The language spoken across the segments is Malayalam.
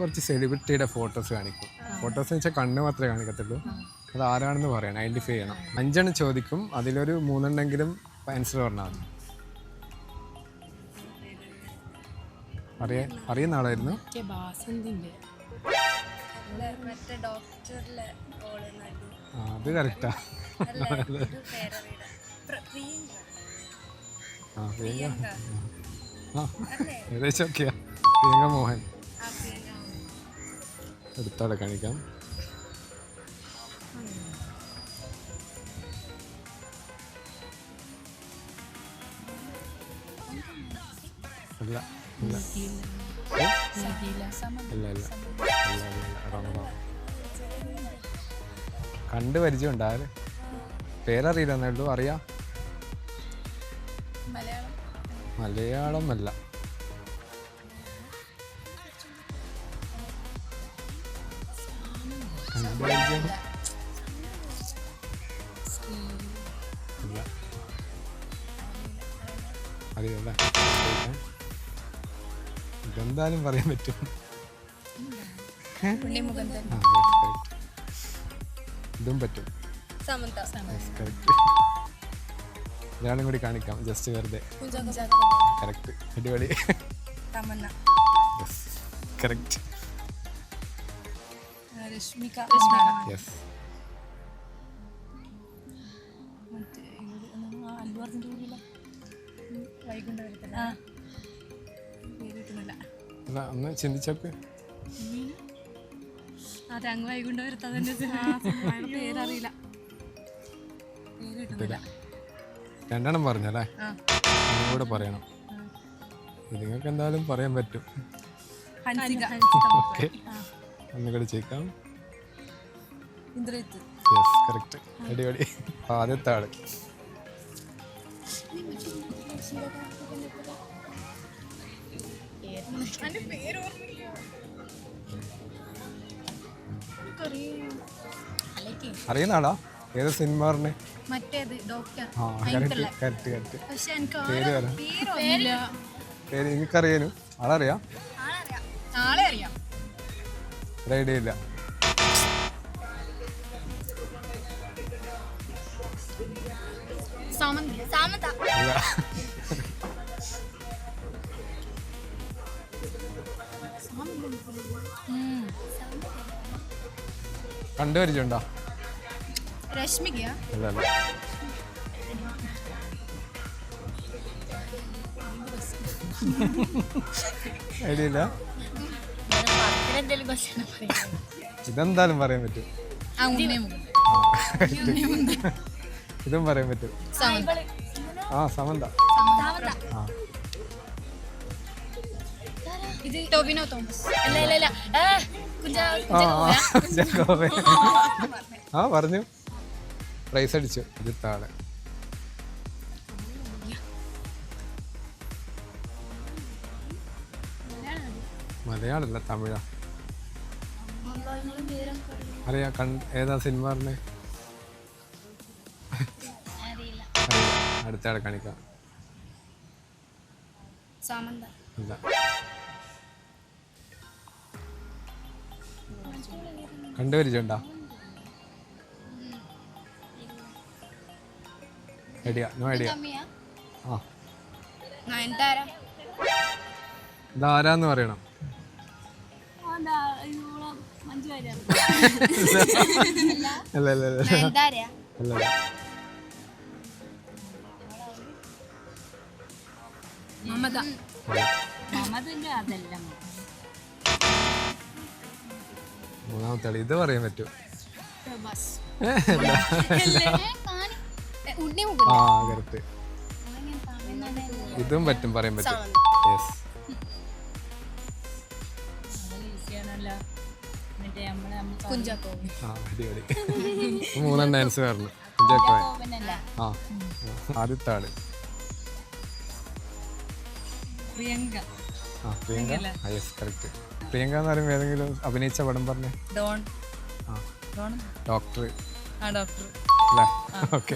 കുറച്ച് സെലിബ്രിറ്റിയുടെ ഫോട്ടോസ് കാണിക്കും. ഫോട്ടോസ് എന്ന് വെച്ചാൽ കണ്ണ് മാത്രമേ കാണിക്കത്തുള്ളൂ. അത് ആരാണെന്ന് പറയണം ഐഡന്റിഫൈ ചെയ്യണം. അഞ്ചെണ്ണം ചോദിക്കും അതിലൊരു മൂന്നെണ്ണെങ്കിലും ആൻസർ പറഞ്ഞാൽ മതി. അറിയ അറിയുന്ന ആളായിരുന്നു? അത് കറക്റ്റാ ആ. പ്രിയങ്ക. ഏകദേശം ഓക്കെയാ. പ്രിയങ്ക മോഹൻ. അടുത്താളെ കാണിക്കാം. അല്ല അല്ല. അല്ല wrong, wrong. കണ്ട് പരിചയമുണ്ട്. പേരറിയില്ലെന്നേ ഉള്ളൂ. അറിയാം. മലയാളം. അല്ല ഇതെന്തായാലും പറയാൻ പറ്റും. ഇതും പറ്റും. ഒരാളും കൂടി കാണിക്കാം. ജസ്റ്റ് വെറുതെ. കറക്റ്റ് അടിപൊളി. കറക്റ്റ് രശ്മിക. യെസ് അർജുന്റെ കൂടിയുള്ള വൈകുണ്ഠപുരത്തില്ല ആ. പേര് കിട്ടുന്നില്ല. അല്ല ഒന്ന് ചിന്തിച്ചൊക്കെ. അതെ അങ്ങ് പേരറിയില്ല. പേര് കിട്ടുന്നില്ല രണ്ടെണ്ണം പറഞ്ഞല്ലേ? കൂടെ പറയണം. നിങ്ങൾക്ക് എന്തായാലും പറയാൻ പറ്റും. ഓക്കെ. ഒന്നുകൂടി ചേക്കാം യെസ് കറക്റ്റ് അടിപൊളി ആദ്യത്തെ ആൾ. അറിയുന്ന ആളാ? ഏത് സിനിമ പറഞ്ഞേ? മറ്റേത് ഡോക്ടർ. പക്ഷെ എനിക്ക് പേര് വരാം പേര്? എനിക്കറിയാനു. ആളറിയാം? ആളെ അറിയാം. ഒരു ഐഡിയ ഇല്ല. സാമന്ത്. സാമന്ത. കണ്ടുപരിച്ചുണ്ടോ? രശ്മിക അല്ലല്ല ഇതെന്തായാലും പറയാൻ പറ്റും. ഇതും പറയാൻ പറ്റും. ആ സമന്ത. ആ. ഇത് ടോബിനോ തോമസ്. അല്ല അല്ല ഇല്ല ആ, പറഞ്ഞു. പ്രൈസ് അടിച്ചു. ഇതിട്ടാണ് മലയാളല്ല തമിഴാ. അറിയാ കണ്ട് ഏതാ സിനിമ പറഞ്ഞേ? അറിയില്ല. അടുത്ത കാണിക്കാം. സാമന്ത. കണ്ടുപരിച്ചുണ്ടോ ഐഡിയ നോ ഐഡിയ. ആ. ഇതാരാന്ന് പറയണം? അല്ല അല്ല അല്ല. മമത. മമതിന്റെ അതല്ല മൂന്നാമത്തെ ആൾ. ഇത് പറയാൻ പറ്റും ആ കറക്റ്റ്. ഇതും പറ്റും പറയാൻ പറ്റും. യെസ് മൂന്നെണ്ണം ആൻസർ പറഞ്ഞു കുഞ്ചാക്കോയൻ ആ ആദ്യത്തെ ആൾ. പ്രിയങ്ക. ആ പ്രിയങ്ക? ആ യെസ് കറക്റ്റ് പ്രിയങ്ക എന്ന് പറയുമ്പോൾ ഏതെങ്കിലും അഭിനയിച്ച പടം പറഞ്ഞേ? ഡോൺ. ഡോക്ടർ. ആ ഡോക്ടർ. അല്ലേ? ഓക്കെ.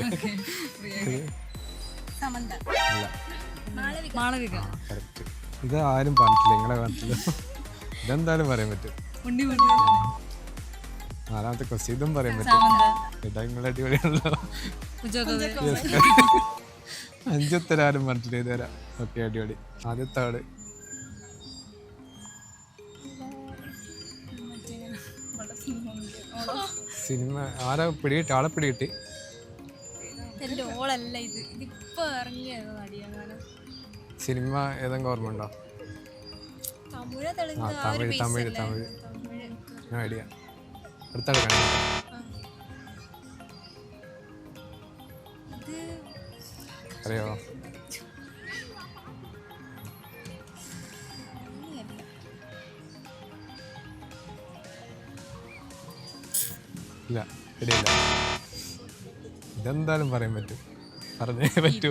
സമന്ത. അല്ല. മാളവിക. കറക്റ്റ് ഇത് ആരും പറഞ്ഞിട്ടില്ല നിങ്ങളെ പറഞ്ഞിട്ടില്ല ഇതെന്തായാലും പറയാൻ പറ്റും. നാലാമത്തെ ക്വസ്റ്റ്യൻ ഇതും പറയാൻ പറ്റും. ഇതാ നിങ്ങളെ അടിപൊളിയാണല്ലോ. അഞ്ചത്തരാരും അഞ്ചുത്തരാരും പറഞ്ഞിട്ട് ഇതുവരെ. ഓക്കെ അടിപൊളി. ആദ്യത്തെ ആൾ. സിനിമ ആരെ പിടികിട്ടി ആളെ പിടികിട്ടി? ഓളല്ല ഇത്. സിനിമ ഏതെങ്കിലും ഓർമ്മ ഉണ്ടോ? തമിഴ് ആ തമിഴ് തമിഴ് ഐഡിയ. കാണിക്കാം ഇത് ഇല്ല ശരിയല്ല ഇതെന്തായാലും പറയാൻ പറ്റും. പറഞ്ഞേ പറ്റൂ.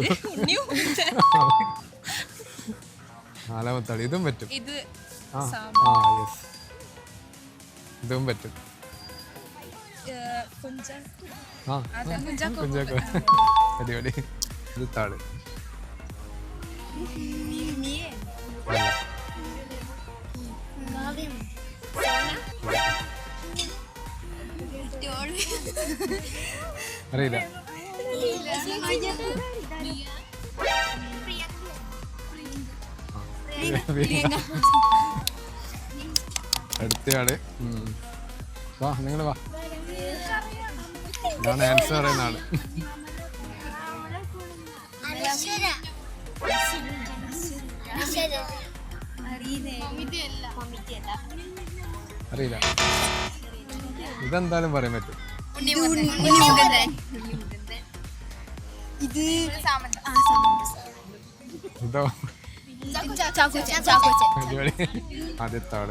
നാലാമത്താളി ഇതും പറ്റും. ഇത് ആ ആ യെസ് ഇതും പറ്റും. ആ കുഞ്ചാക്കോ അടിപൊളി. ഇത് താൾ. അറിയില്ല അടുത്തയാൾ. വാ നിങ്ങൾ വാ. ഇതാണ് ആൻസർ പറയുന്ന ആൾ. അറിയില്ല. ഇതെന്തായാലും പറയാൻ പറ്റും. ഇത് ആദ്യത്തെ ആൾ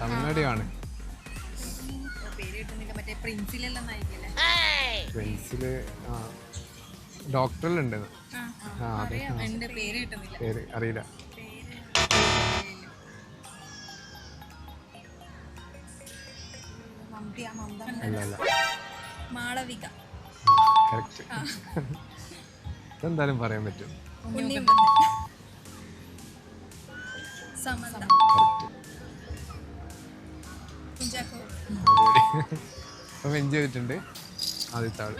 തമിഴ്നാടിയാണ്. പ്രിൻസിൽ ഡോക്ടറിലുണ്ട് പേര് അറിയില്ല. അല്ല മാളവിക. കറക്റ്റ് ഇതെന്തായാലും പറയാൻ പറ്റും. സമന്ത. കറക്റ്റ് കുഞ്ചാക്കോ. അപ്പം എൻജോയ് ചെയ്തിട്ടുണ്ട്. ആദ്യത്തെ ആൾ.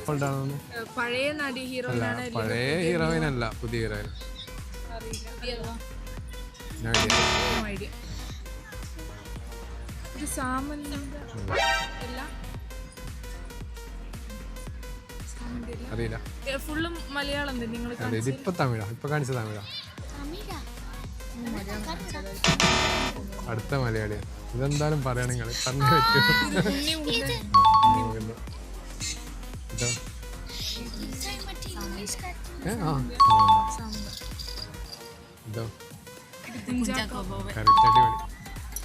ഇപ്പോഴാണെന്ന് പഴയ നടി പഴയ ഹീറോയിൻ അല്ല പുതിയ ഹീറോയിൻ. ഇത്. അറിയില്ല. ഫുള്ളും മലയാളം തന്നെ നിങ്ങൾ ഇതിപ്പോ തമിഴാ ഇപ്പൊ കാണിച്ച തമിഴാ. അടുത്ത മലയാളി ഇതെന്തായാലും പറയണെങ്കിൽ പറഞ്ഞു വെച്ചു. ഇതോ കറക്റ്റ് അടിപൊളി.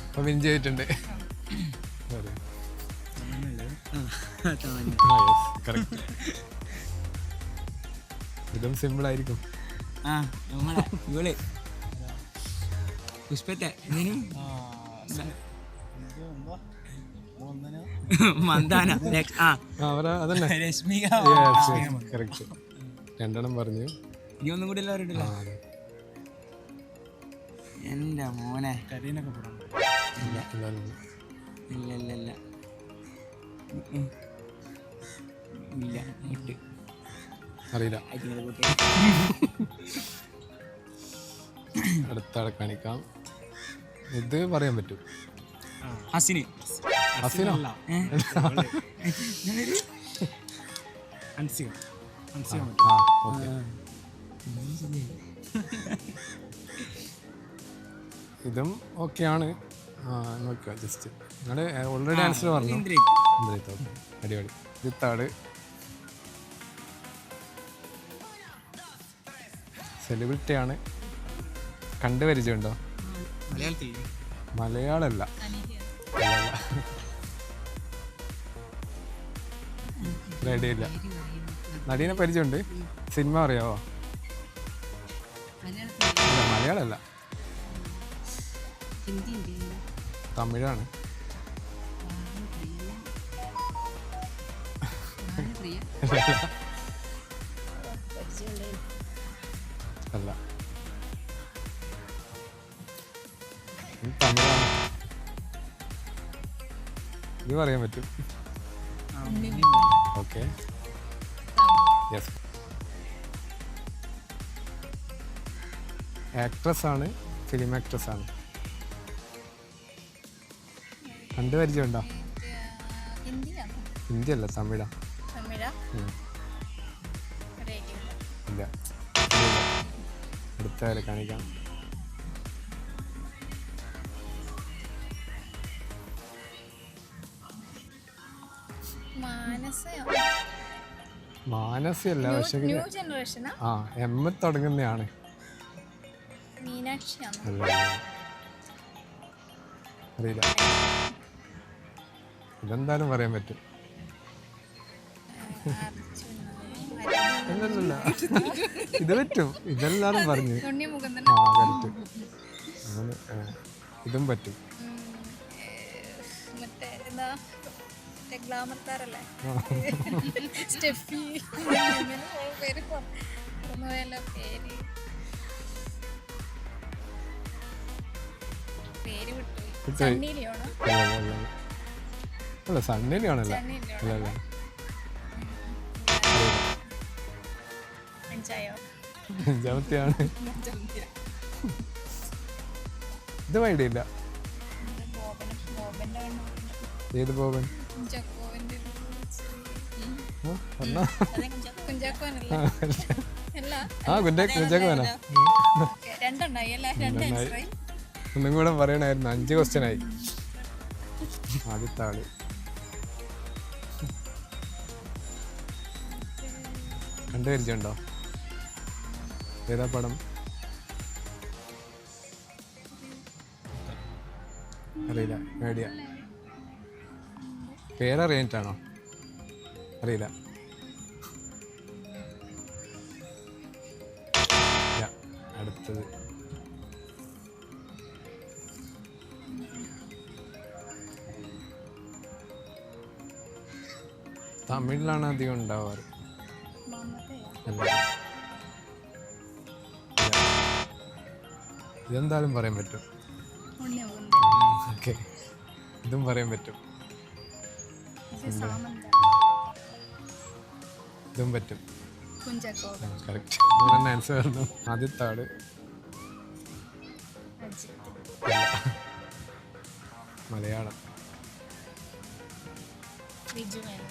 അപ്പൊ വിൻ ചെയ്തിട്ടുണ്ട്. ഇതും സിമ്പിൾ ആയിരിക്കും ആ നമ്മളെ ഇവൾ. മന്ദാന. ആ. അതന്നെ. രശ്മിക. കറക്റ്റ് രണ്ടെണ്ണം പറഞ്ഞു. ഇനി ഒന്നും കൂടി എല്ലാവരും. എന്റെ മോനെ. ഇല്ല, ഇല്ല ഇല്ല. ഇല്ല. ഇല്ല ഇട്ട് അറിയില്ല. കാണിക്കാം. ഇത് പറയാൻ പറ്റും. ഹസിന്. ഹസീനോ? ഇതും ഓക്കെയാണ് നോക്കുക ജസ്റ്റ് നിങ്ങൾ ഓൾറെഡി ആൻസർ പറഞ്ഞു. അടിപൊളി. ഇത്താട് സെലിബ്രിറ്റി ആണ്. കണ്ടു പരിചയമുണ്ടോ? മലയാളത്തിൽ മലയാളമല്ല റെഡിയില്ല നടീനെ പരിചയമുണ്ട്. സിനിമ അറിയാവോ? മലയാളല്ല മലയാളമല്ല. തമിഴാണ്. അല്ല. ഇത് പറയാൻ പറ്റും. ഓക്കെ യെസ് ആക്ട്രസ് ആണ് ഫിലിം ആക്ട്രസ് ആണ്. കണ്ട് പരിചയമുണ്ടോ? ഹിന്ദി അല്ല തമിഴാ. ഇല്ല. അടുത്ത കാണിക്കാം. മാനസയോ? മാനസിയല്ല പക്ഷെ ന്യൂ ജനറേഷനാ? ആ എം തുടങ്ങുന്നതാണ് മീനാക്ഷിയാണോ അല്ല. അറിയില്ല. ഇതെന്തായാലും പറയാൻ പറ്റും. അല്ലല്ല ഇത് പറ്റും. ഇതെല്ലാരും പറഞ്ഞു. ഉണ്ണിമുഖം ആ കറക്റ്റ്. അങ്ങനെ ഇതും പറ്റും. മറ്റേ എന്താ സ്റ്റെഫി. പേര് മറന്നുപോയല്ലോ പേര്. പേര് വിട്ടുപോയി വിട്ടുപോയി. അല്ല അല്ല അല്ല അല്ല അഞ്ചാമത്തെയാണ്. ഇത് ഐഡിയ ഇല്ല ഏത് പോകൻ കുഞ്ചാക്കോവന്റെ പറഞ്ഞാ കുഞ്ചാക്കോനല്ല അല്ല ആ കുഞ്ചാ കുഞ്ചാക്ക് വേണ ഓക്കെ രണ്ടെണ്ണായി അല്ലേ? രണ്ട് ആൻസറായി ഒന്നും കൂടെ പറയണായിരുന്നു. അഞ്ച് ക്വസ്റ്റ്യൻ ആയി. ആദ്യത്തെ ആൾ കണ്ടു പരിചയമുണ്ടോ? ഏതാ പടം? അറിയില്ല മേടിയ പേരറിയാനിട്ടാണോ അറിയില്ല. അടുത്തത്. തമിഴിലാണ് അധികം ഉണ്ടാവാറ്. ഇതെന്തായാലും പറയാൻ പറ്റും. ഓക്കെ. ഇതും പറയാൻ പറ്റും. ഇതും പറ്റും. ആൻസർ ആയിരുന്നു ആദ്യത്തെ ആൾ. മലയാളം.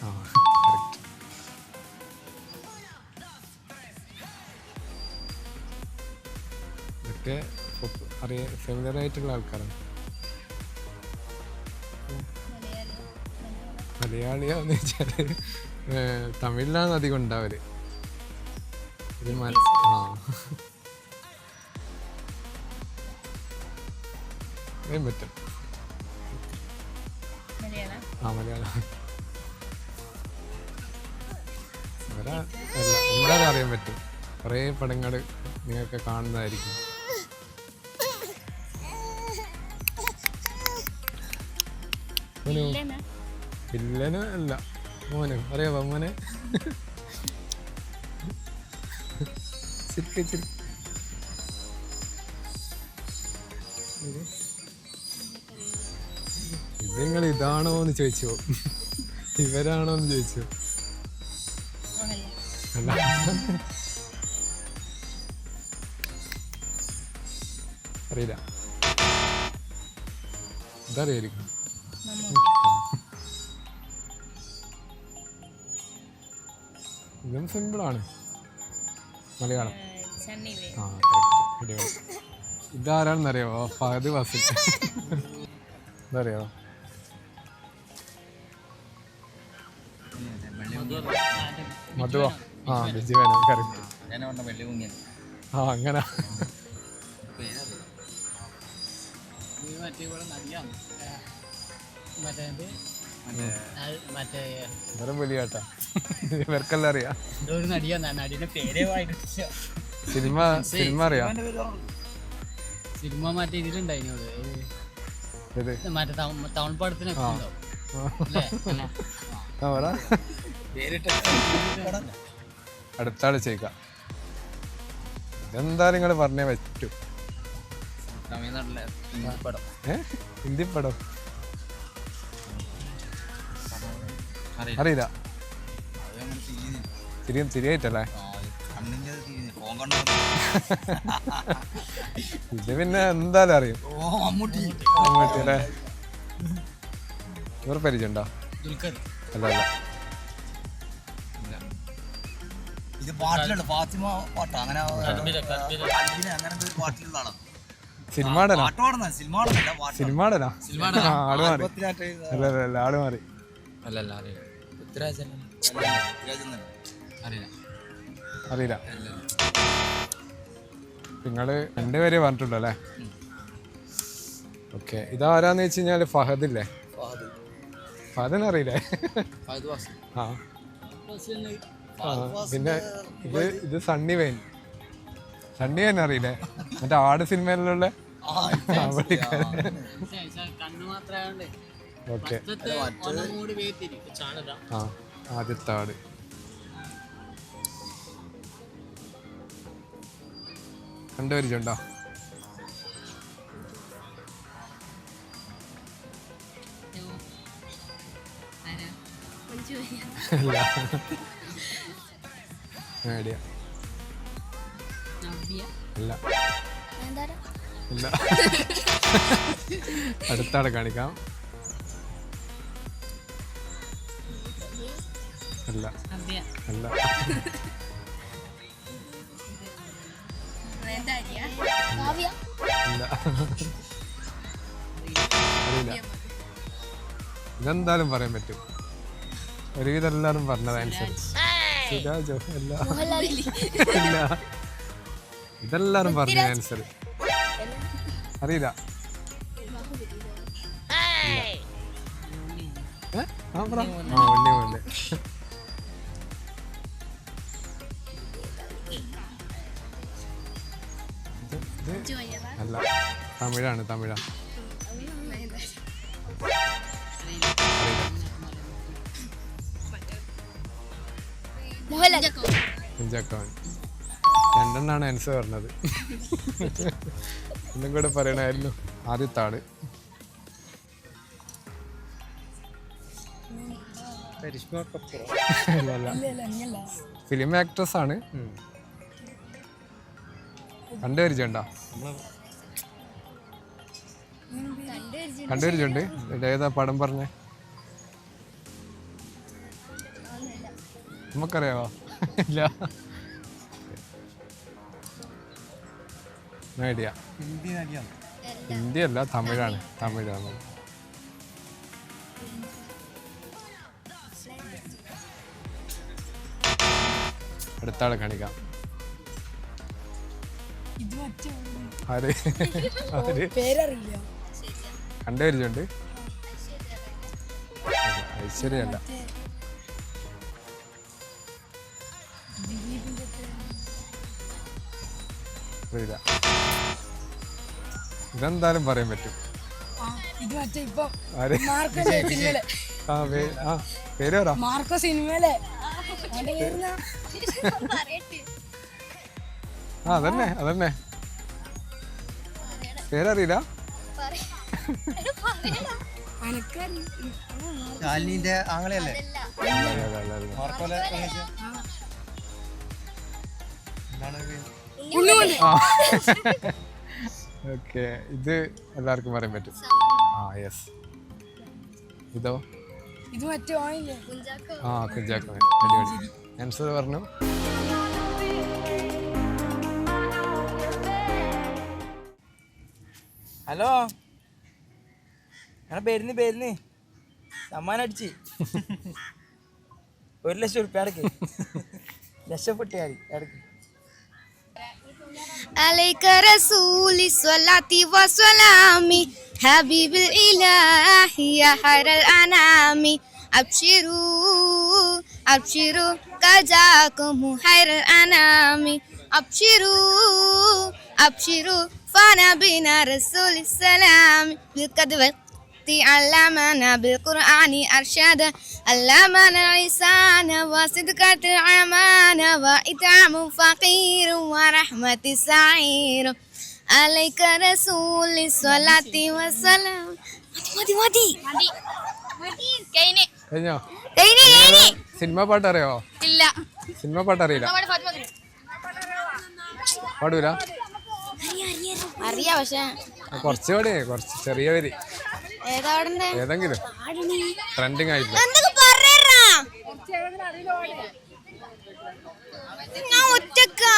ആ കറക്റ്റ് ഇതൊക്കെ അറിയ ഫെമിലർ ആയിട്ടുള്ള ആൾക്കാരാണ്. മലയാളിയാന്ന് വെച്ചാൽ തമിഴിലാണ് അധികം ഉണ്ടാവൽ. ഇത് ആ. പറ്റും ആ മലയാളം. ഒരാ അല്ല എന്തായാലും അറിയാൻ പറ്റും. കുറേ പടങ്ങൾ നിങ്ങൾക്ക് കാണുന്നതായിരിക്കും. മോനു വില്ലനാ? അല്ല. മോന്. അറിയാവോ മോനെ? ചിരിക്ക് ചിരി ഇത് നിങ്ങൾ ഇതാണോ എന്ന് ചോദിച്ചു? ഇവരാണോ എന്ന് ചോദിച്ചു. അല്ല. അറിയില്ല. ഇതറിയായിരിക്കും. ഇതും സിമ്പിളാണ് മലയാളം. ആ കറക്റ്റ് അടിപൊളി. ഇതാരാണെന്നറിയാമോ ഫഹദ് ഫസിൽ ഇതറിയാമോ മധുവോ ആ കറക്റ്റ് പറഞ്ഞ വെള്ളി കുങ്ങിയൻ ആ അങ്ങനെ. മറ്റേ മറ്റേ ഇവർക്കെല്ലാം അറിയാം നടിയാ നടിയുടെ പേരേ സിനിമ സിനിമ അറിയാം. സിനിമ മറ്റേ ഇതിലുണ്ടായിനോട് ഇത് മറ്റേ തമിഴ് പടത്തിനൊക്കെ ഉണ്ടാവും ആ. അല്ലേ? ആ പറ. പേരിട്ട് അടുത്ത ആൾ ചെയ്യുക ഇതെന്തായാലും നിങ്ങൾ പറഞ്ഞേ പറ്റൂ. തമിഴ്നാട്ടിലെ ഹിന്ദി പടം. അറിയില്ല. അറിയില്ല. തിരിയും തിരിയായിട്ടല്ലേ? ഇത് പിന്നെ എന്തായാലും അറിയും. ഓ മമ്മൂട്ടി. അല്ലേ? ഇവർ പരിചയമുണ്ടോ? അല്ല അല്ല. ഇത് പാട്ടിലുണ്ട്. ഫാത്തിമ പാട്ടാ. അങ്ങനെ കൽബിനെ അങ്ങനെ എന്തോ ഒരു പാട്ടിലുള്ള ആളാണ് സിനിമ ആടനാ പാട്ട് പാടുന്ന. സിനിമ പാടുന്നല്ല പാട്ട് സിനിമ ആൾ മാറി. അല്ലല്ല അല്ല അല്ല അല്ല ആൾ മാറി. അല്ല അല്ല അറിയില്ല. അറിയില്ല രണ്ടുപേരെ പറഞ്ഞിട്ടുണ്ടോ അല്ലേ? ഓക്കെ ഇതാരാന്ന് വെച്ച് കഴിഞ്ഞാൽ ഫഹദ് ഇല്ലേ ഫഹദിനെ അറിയില്ലേ? ആ. ആ, പിന്നെ ഇത് ഇത് സണ്ണി വെയിൻ. സണ്ണി വെയിൻ അറിയില്ലേ? മറ്റേ ആട് സിനിമയിലുള്ള കണ്ണു മാത്രമായോണ്ട്. ഓക്കെ. ആ ആദ്യത്തെ ആട്. കണ്ടുപരിച്ചുണ്ടോ ഇല്ല ഐഡിയ. ഇല്ല. ഇല്ല അടുത്താളെ കാണിക്കാം. അല്ല. അല്ല. അറിയില്ല. ഇതെന്തായാലും പറയാൻ പറ്റും. ഒരുവിധം എല്ലാവരും പറഞ്ഞത് ആൻസർ സുരാജോ അല്ല. ഇല്ല ഇതെല്ലാരും പറഞ്ഞ ആൻസർ അറിയില്ല? ആ, പറ. ആ, ഉണ്ണി. അല്ല. തമിഴാണ് തമിഴാ. രണ്ടെണ്ണാണ് ആൻസർ പറഞ്ഞത്. ഒന്നും കൂടെ പറയണമായിരുന്നു ആദ്യത്തെ ആൾ അല്ല, അല്ല. ഫിലിം ആക്ട്രസ് ആണ്. കണ്ടുപരിച്ചുണ്ടോ കണ്ടുപരിച്ചുണ്ട് ഏതാ പടം പറഞ്ഞേ? നമുക്കറിയാവോ? ഇല്ല. ഐഡിയ ഹിന്ദി അല്ല തമിഴാണ്. തമിഴാണ്. അടുത്ത ആളെ കാണിക്കാം. ആര്? ആര്? കണ്ടുപരിച്ചുണ്ട് ഐശ്വര്യ അല്ല. അറിയില്ല ഇതെന്തായാലും പറയാൻ പറ്റും. പേര് പറ. മാർക്കോ സിനിമയിലെ? ആ അതന്നെ അതന്നെ. പേരറിയില്ല? ശാലിനിന്റെ ആങ്ങളയല്ലേ. മാർക്കോലെ ഓക്കെ. ഇത് എല്ലാവർക്കും പറയാൻ പറ്റും. ആ യെസ് ഇതോ? ഇത് മറ്റേ ആ കുഞ്ചാക്കോൻ അടിപൊളി. ആൻസർ പറഞ്ഞു. ഹലോ? ഞാൻ പേരുന്ന് പേരുന്ന് സമ്മാനം അടിച്ച് ഒരു ലക്ഷം ഉറുപ്പ്യ അടക്ക് രക്ഷപ്പെട്ട് ഞാൻ അടക്ക് عليك رسولي صلاتي وسلامي حبيب الإله يا خير الأنام أبشروا أبشروا كجاكم خير الأنام أبشروا أبشروا فانا بنا رسول السلام بالقدوة علمنا بالقرآن أرشادا علمنا الإحسان وصدقة الأمانة وإطعام فقير ورحمة سعير عليك رسول الصلاة والسلام മതി മതി മതി മതി കഴിഞ്ഞ് കഴിഞ്ഞോ കഴിഞ്ഞ് കഴിഞ്ഞ് സിനിമ പാട്ട് അറിയാവോ ഇല്ല സിനിമ പാട്ട് അറിയില്ല നമ്മുടെ ഫാത്തിമ ഗ്രൂപ്പ്. പാടൂല അറിയാ പക്ഷെ കുറച്ച് പാടിയേ കുറച്ച് ചെറിയ വരി ഏതാ അവിടെ ഏതെങ്കിലും? ട്രെൻഡിങ് ഒറ്റക്കാ.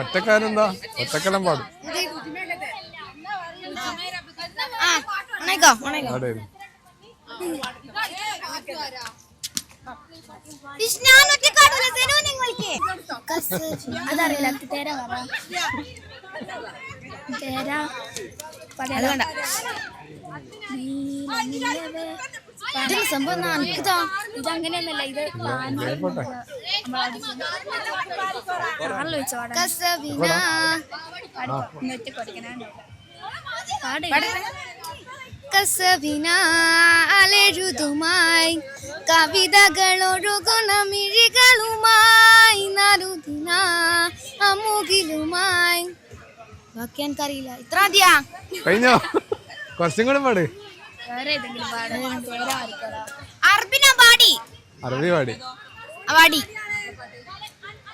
ഒറ്റക്കാരെന്താ? ഒറ്റക്കെല്ലാം പാടും. അതറിയില്ല സംഭവം? എനിക്കിതാ ഇതങ്ങനെയൊന്നല്ല ഇത് കസവിന. കസവിനാലെഴുതുമായി കവിതകളൊഴുകുന്ന മിഴികളുമായി നരുദിന. അമുകിലുമായി. ബാക്കി എനിക്കറിയില്ല ഇത്ര മതിയാ? കഴിഞ്ഞോ? കുറച്ചും കൂടെ പാട്. പാടി? അറബി പാടി. പാടി.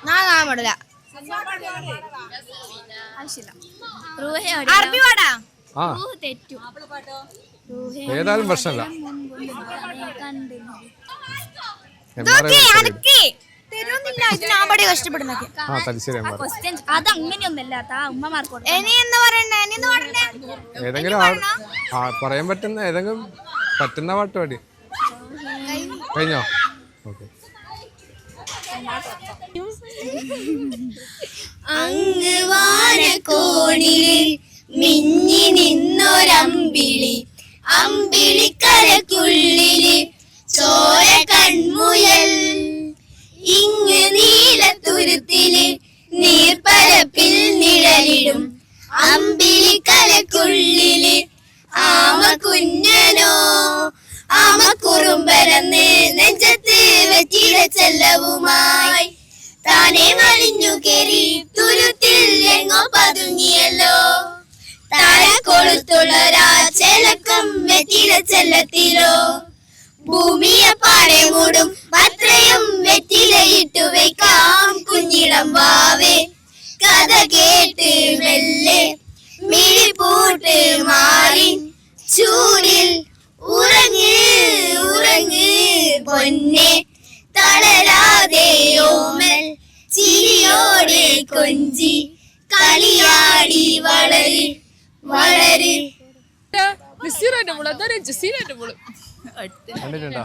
കാണാൻ പാടില്ല അറബി പാടാ? ഏതായാലും പ്രശ്നമില്ല. കഷ്ടപ്പെടുന്നൊക്കെ. ആ തലശ്ശേരി എം ആർ അത് അങ്ങനെയൊന്നല്ല താ ഉമ്മമാർക്ക് കൊടുക്കും. ഇനി എന്ന് പറയണ്ടേ? ഇനി എന്താ പറയണ്ടേ? ഏതെങ്കിലും ആ ആ പറയാൻ പറ്റുന്ന ഏതെങ്കിലും പറ്റുന്ന പാട്ട് പാടി. കഴിഞ്ഞോ? ഓക്കെ. അങ്ങ് മിന്നി നിന്നൊരമ്പിളി. അമ്പിളിക്കരക്കുള്ളിൽ ചോര കൺമുയൽ ഇങ്ങ് നീലത്തുരുത്തിൽ നീർപ്പരപ്പിൽ നിഴലിടും. അമ്പിളിക്കലക്കുള്ളിൽ ആമ കുഞ്ഞനോ ആമ കുറുമ്പരന്ന് നെഞ്ചത്ത് വെച്ചിട ചെല്ലവുമായി. താനെ വലിഞ്ഞു കേറി തുരുത്തിൽ എങ്ങോ പതുങ്ങിയല്ലോ. താര കൊളുത്തുള്ളൊരാ ചെലക്കം ചെല്ലത്തിലോ. ഭൂമിയെ പാടെ മൂടും അത്രയും വെറ്റിലയിട്ടു വെക്കാം കുഞ്ഞിളം വാവേ കഥ കേട്ട് മെല്ലെ മിഴിപ്പൂട്ട് മാറി ചൂടിൽ ഉറങ്ങ് ഉറങ്ങ് പൊന്നെ തളരാതെ ഓമൽ ചിരിയോടെ കൊഞ്ചി കളിയാടി വളര് വളര് നസീറിന്റെ മോള് അതൊരു ജസീറിന്റെ മോള് കണ്ടിട്ടുണ്ടോ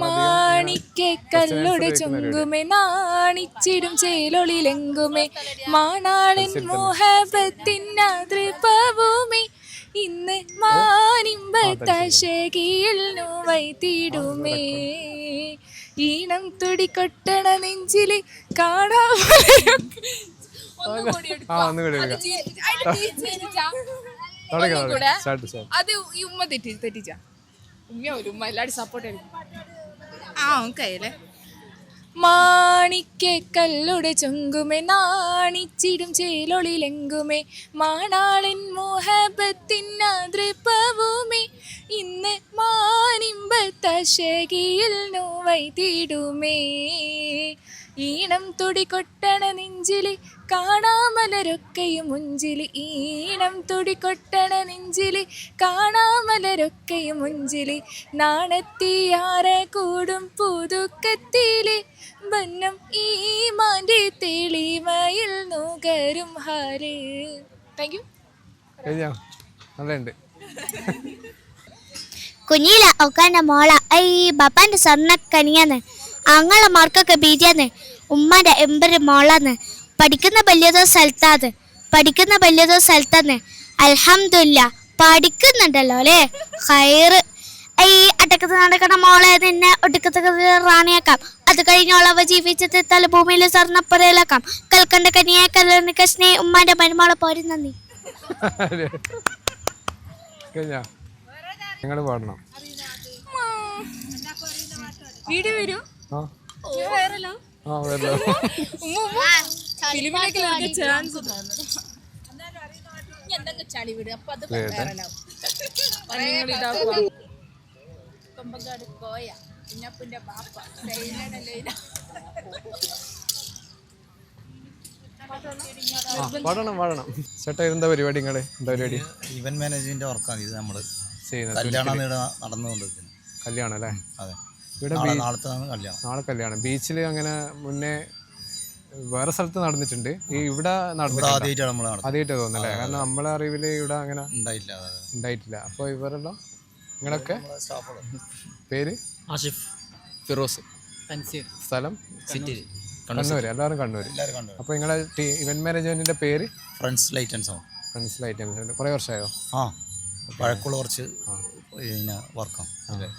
മാണിക്കല്ലുടെ ചുങ്കുമേ നാണിച്ചിടും ചേലൊളിലെങ്കുമേ മാണാളൻ മോഹബത്തിനതൃപവുമേ ഇന്ന് മാനിമ്പത്തശകിയിൽ നോവൈ തീടുമേ ഈണം തുടിക്കൊട്ടണ നെഞ്ചിൽ കാണാ ആ ഒന്ന് കൂടി എടുക്കാം തുടങ്ങാം തുടങ്ങാം സ്റ്റാർട്ട് സ്റ്റാർട്ട് അത് ഈ ഉമ്മ തെറ്റി തെറ്റിച്ച ഉമ്മ വരും എല്ലാവരും സപ്പോർട്ട് ചെയ്യും ആ ഓക്കല്ലേ മാണിക്കല്ലുടെ ചുങ്കുമേ നാണിച്ചിടും ചേലൊളിലെങ്കുമേ മാണാളിൻ മാണാളൻ മോഹബത്തിനതൃപവുമേ ഇന്ന് മാനിമ്പത്തശകിയിൽ നോവൈ തീടുമേ ഈണം തുടികൊട്ടണ നെഞ്ചിലി കാണാമലരൊക്കെയും മുഞ്ചിലി. ഈണം തുടികൊട്ടണ നെഞ്ചിലി കാണാമലരൊക്കെയും മുഞ്ചിലി. നാണത്തിയാറ കൂടും പുതുക്കത്തിലെ. ബന്നം ഈ മാന്റെ തെളിമയിൽ നുകരും ഹാര് താങ്ക് യു അതെ നല്ലുണ്ട് കുഞ്ഞില ഒക്കാന്റെ മോള. ഐ ബപ്പാന്റെ സ്വർണക്കനിയാന്ന് അങ്ങളെ മാർക്കൊക്കെ ബീജാന്ന് ഉമ്മാന്റെ എമ്പര് മോളാന്ന്. പഠിക്കുന്ന വലിയതോ സ്ഥലത്താന്ന്. പഠിക്കുന്ന വലിയതോ സ്ഥലത്താന്ന്. അൽഹംദുല്ല പഠിക്കുന്നുണ്ടല്ലോ അല്ലേ? ഹൈറ് ഈ അടക്കത്ത് നടക്കണ മോളെ നിന്നെ ഒടുക്കത്ത് റാണിയാക്കാം. അത് കഴിഞ്ഞോളവ ജീവിച്ചത് തലഭൂമിയിൽ സ്വർണപ്പുരയിലാക്കാം. കൽക്കണ്ട കനിയെ കല്യാണ കഷ്ണെ ഉമ്മാന്റെ മരുമോളെ പോരി നന്ദി. കഴിഞ്ഞോ? നിങ്ങൾ പാടണം. വീഡിയോ വരൂ. ചാൻസ് എന്തെങ്കിലും ചളി വിടുക അപ്പൊ അത് കൊമ്പങ്കാട് കോയ കുഞ്ഞപ്പന്റെ ബാപ്പ. പാടണം പാടണം. ചേട്ടാ ഇതെന്താ പരിപാടി നിങ്ങൾ? എന്താ പരിപാടി? ഇവന്റ് മാനേജ്മെന്റ് വർക്കാണ് ഇത് നമ്മൾ. ചെയ്യുന്നത് കല്യാണം നടന്നുകൊണ്ടിരിക്കുന്നത് കല്യാണം അല്ലേ? അതെ. ഇവിടെ കല്യാണം. നാളെ കല്യാണം. ബീച്ചിൽ അങ്ങനെ മുന്നേ വേറെ സ്ഥലത്ത് നടന്നിട്ടുണ്ട്. ഈ ഇവിടെ നടന്നിട്ടില്ല. ആദ്യമായിട്ട് തോന്നുന്നല്ലേ കാരണം നമ്മളെ അറിവിൽ ഇവിടെ അങ്ങനെ അതെ. ഉണ്ടായിട്ടില്ല. അപ്പോൾ ഇവരെല്ലാം നിങ്ങളൊക്കെ? പേര്? ആഷിഫ്. ഫിറോസ്. സ്ഥലം? സിറ്റി കണ്ണൂർ എല്ലാവരും കണ്ണൂർ അപ്പോൾ നിങ്ങളെ ഇവന്റ് മാനേജ്മെന്റിന്റെ പേര്? Friends light and sound. മനസ്സിലായിട്ട് കുറേ വർഷമായോ? ആ. പഴക്കമുള്ള കുറച്ച് പിന്നെ വർക്കാണ്